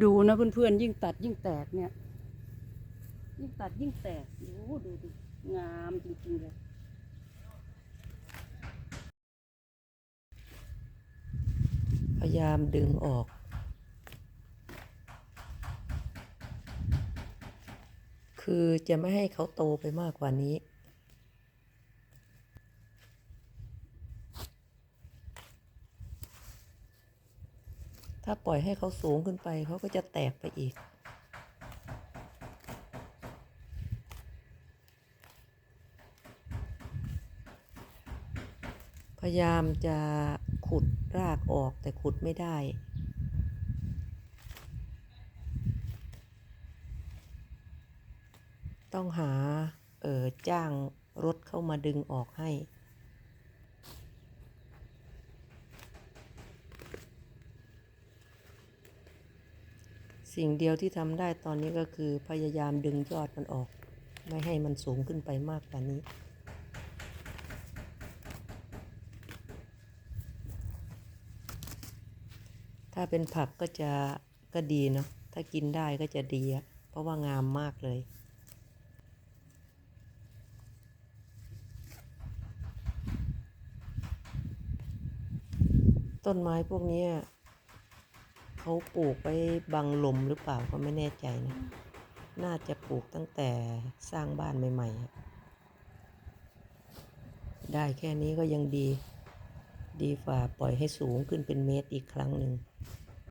ดูนะเพื่อนๆยิ่งตัดยิ่งแตกเนี่ย ยิ่งตัดยิ่งแตกดูดูดูงามจริงๆเลยพยายามดึงออก คือจะไม่ให้เขาโตไปมากกว่านี้ ถ้าปล่อยให้เขาสูงขึ้นไปเขาก็จะแตกไปอีก พยายามจะขุดรากออกแต่ขุดไม่ได้ต้องหา เออจ้างรถเข้ามาดึงออกให้ สิ่งเดียวที่ทำได้ตอนนี้ก็คือพยายามดึงยอดมันออก ไม่ให้มันสูงขึ้นไปมากกว่านี้ ถ้าเป็นผักก็จะก็ดีเนาะถ้ากินได้ก็จะดีอะเพราะว่างามมากเลยต้นไม้พวกนี้ เขาปลูกไว้บังลมหรือเปล่าก็ไม่แน่ใจนะ น่าจะปลูกตั้งแต่สร้างบ้านใหม่ๆอะได้แค่นี้ก็ยังดี ดีฝ่าปล่อยให้สูงขึ้นเป็นเมตรอีกครั้งหนึ่ง